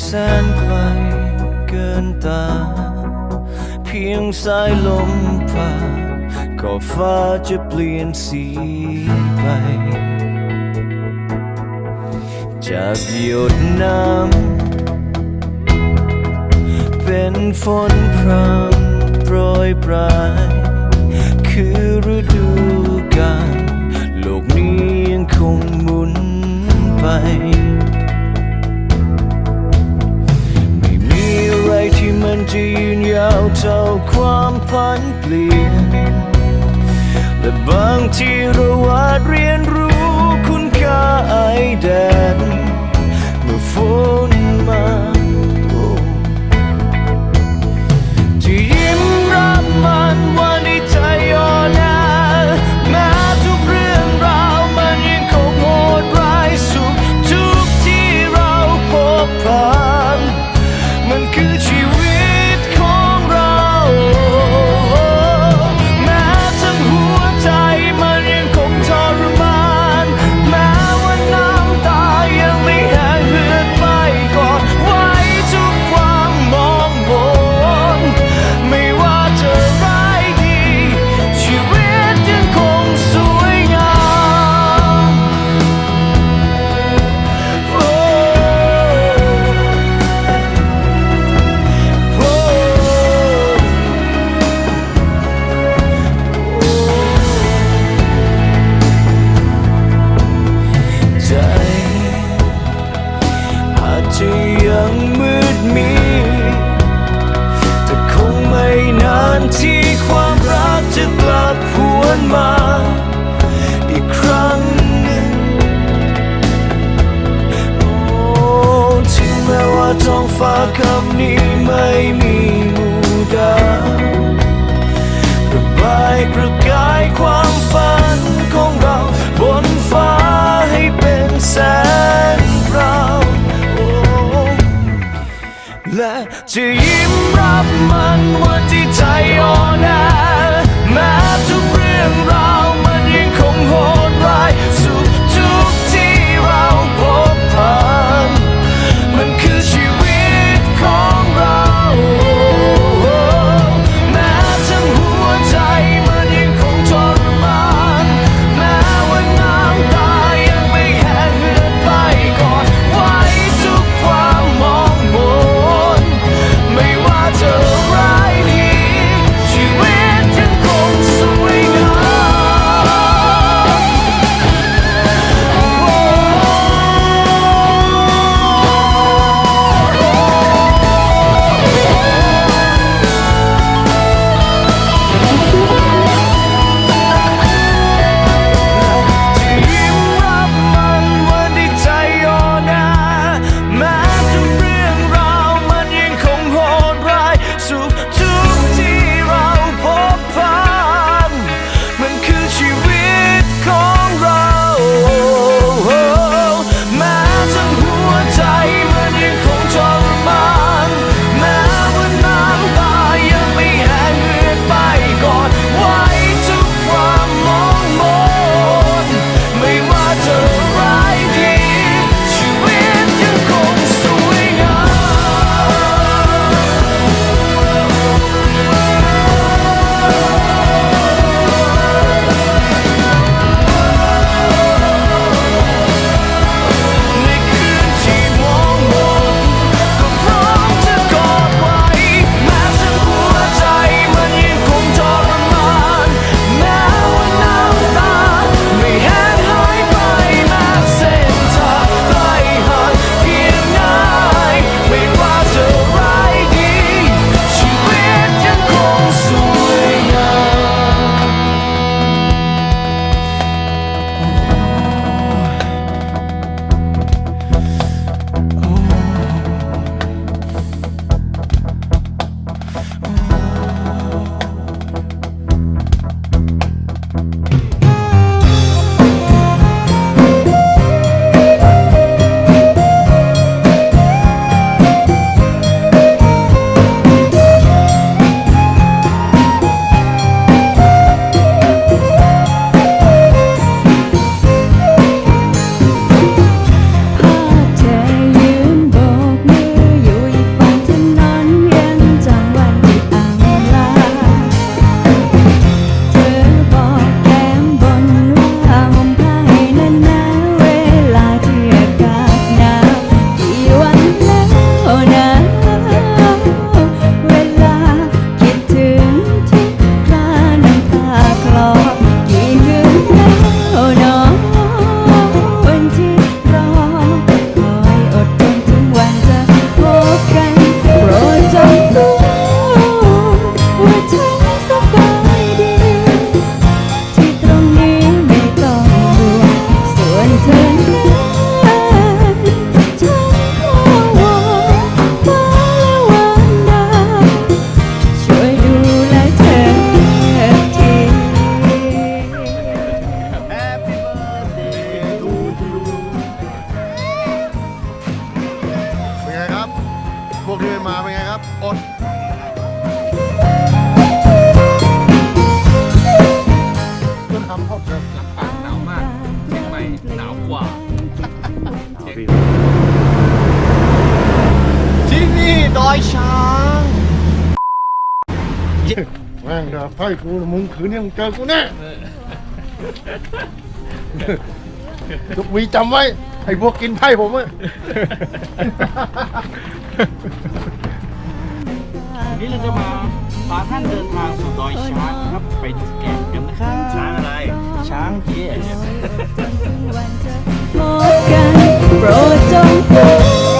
แสนไกลเกินตา เพียงสายลมผ่านก็ฟ้าจะเปลี่ยนสีไป จากหยดน้ำเป็นฝนพรำโปรยปลาย คือฤดูกาลโลกนี้ยังคงหมุนไป จะยืนยาวเท่าความผันเปลี่ยน และบางทีเราอาจเรียนรู้คุณค่าไอแดน ที่ความรักจะกลับหวนมาอีกครั้งหนึ่งโอ้ถึงแม้ว่าท้องฟ้าคำนี้ไม่มีมูดาวระบายประกายความฝันของเราบนฟ้าให้เป็นแสงพราวโอ้และจะ ไพ่กูมึงคืนนี้มึงเจอกูแน่ทุกวีจำไว้ไอ้พวกกินไพ่ผมอะวันนี้เราจะมาพาท่านเดินทางสู่ดอยช้างครับ ไปดูแกะกันนะครับช้างอะไร ช้างเยสพบกันโปรดจงรู้ว่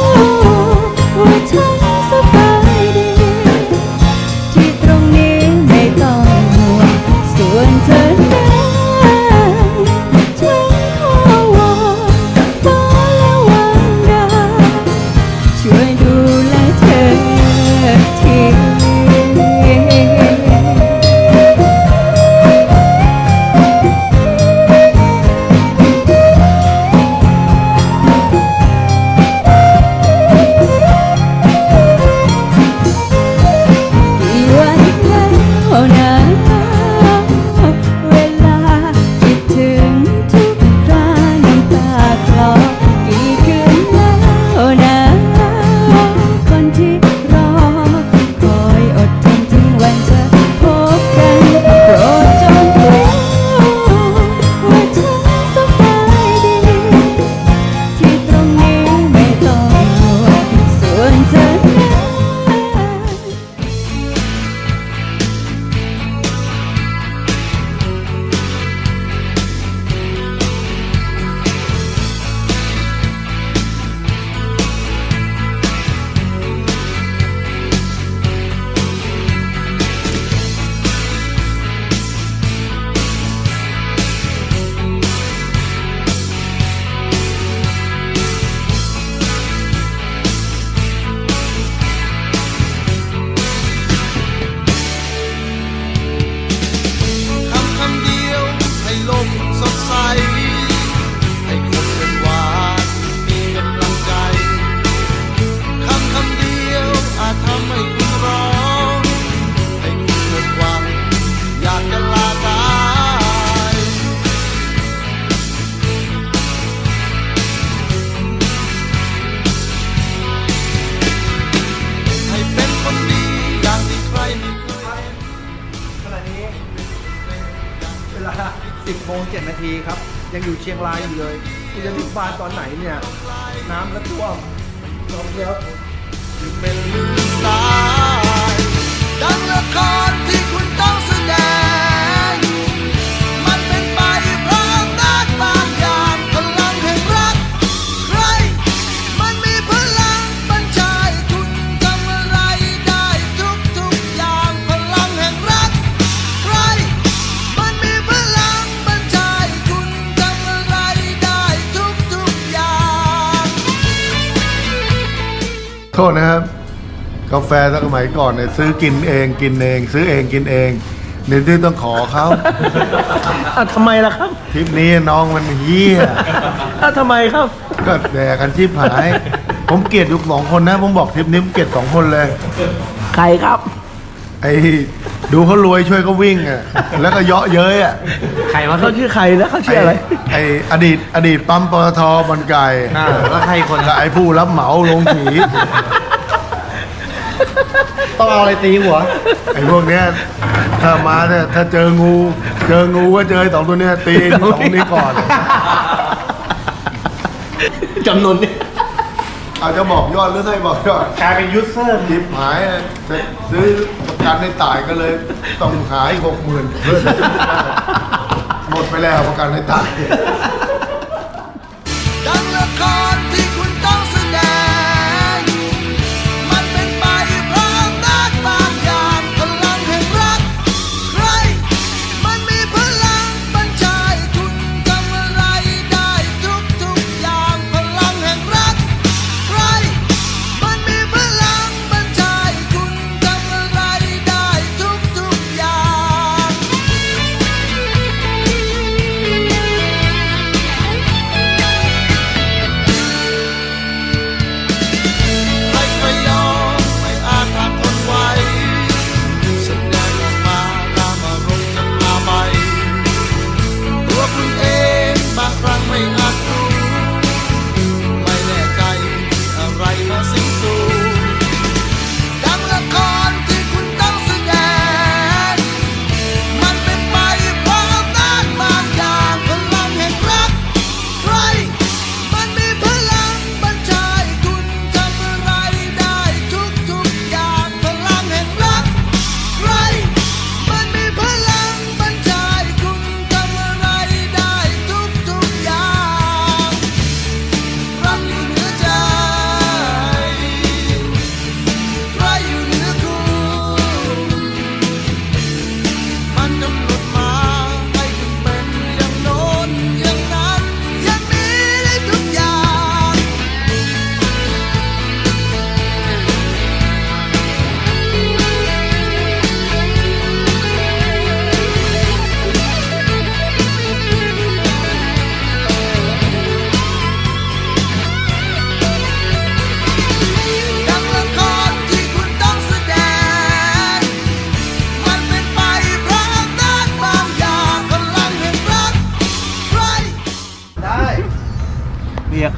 อยู่เชียงรายอยู่เลยที่จะถึงบ้านตอนไหนเนี่ย น้ำก็ท่วมลมเยอะเป็นลืมตายดังละคร โทษนะครับ กาแฟสมัยก่อนเนี่ยซื้อกินเองกินเอง ซื้อเองกินเองเดี๋ยวนี้ต้องขอเขาอะทำไมล่ะครับทริปนี้น้องมันเฮี้ยอะทำไมครับ ก็แดกกันชิบหาย ผมเกลียดอยู่สองคนนะ ผมบอกทริปนี้ผมเกลียดสองคนเลย ใครครับ ไอ้ดูเขารวยช่วยเขาวิ่งอะแล้วก็เยาะเย้ยอะใครวะเขาชื่อใครนะเขาชื่ออะไร ไอ้อดีตอดีตปั๊มปตทบอลไก่อ่าแล้วใครคนกับไอ้ผู้รับเหมาลงผีต้องเอาอะไรตีหัวไอ้พวกเนี้ยถ้ามาเนี่ยถ้าเจองู เจองูก็เจอไอ้สองตัวเนี้ยตีไอ้สองนี้ก่อนจำนวนนี่อาจจะบอกยอดหรือให้บอกยอดกลายเป็นยูเซอร์ทิปหายจะซื้อประ กันในตายก็เลยต้องหายหกหมื่นเพื่อหมดไปแล้วประกันในตาย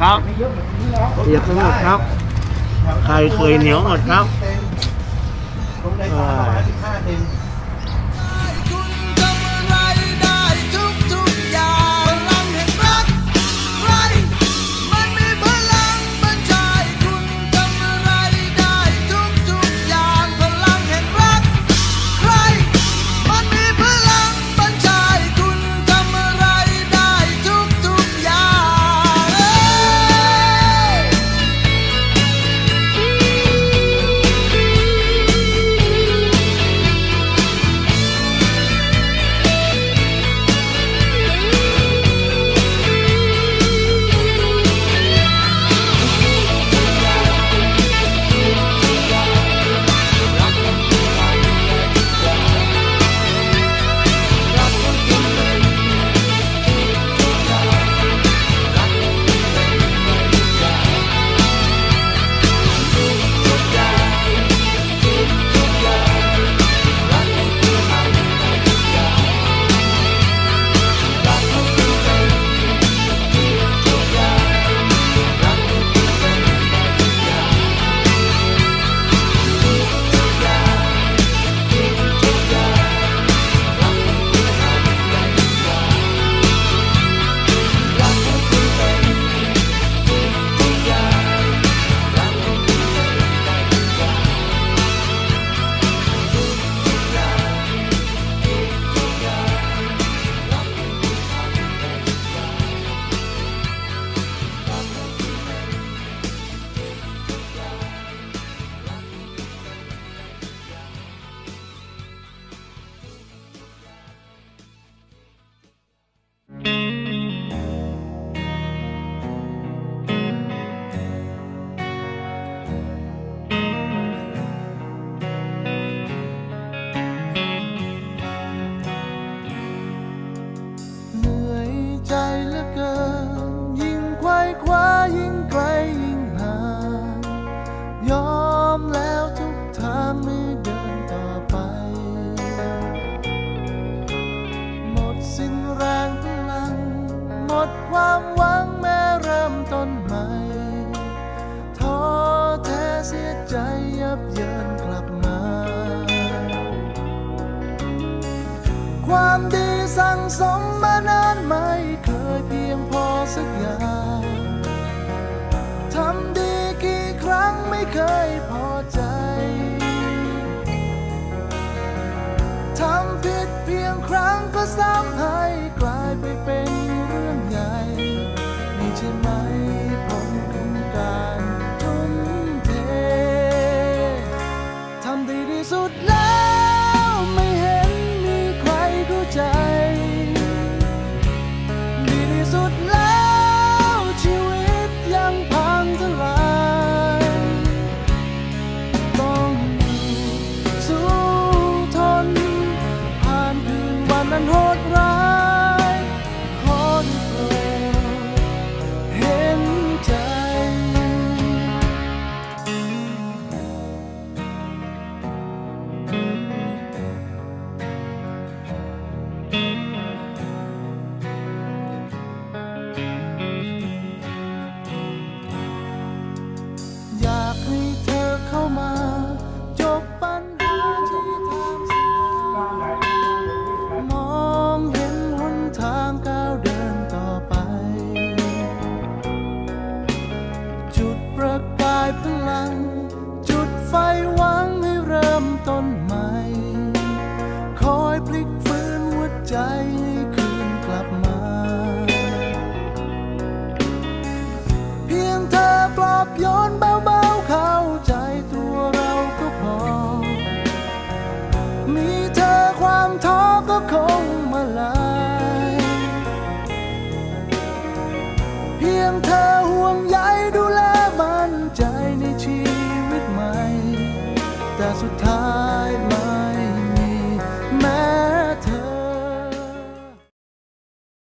ครับเปียกทั้หมดครับ ใครเคยเหนียวหมดครับ Stop. 在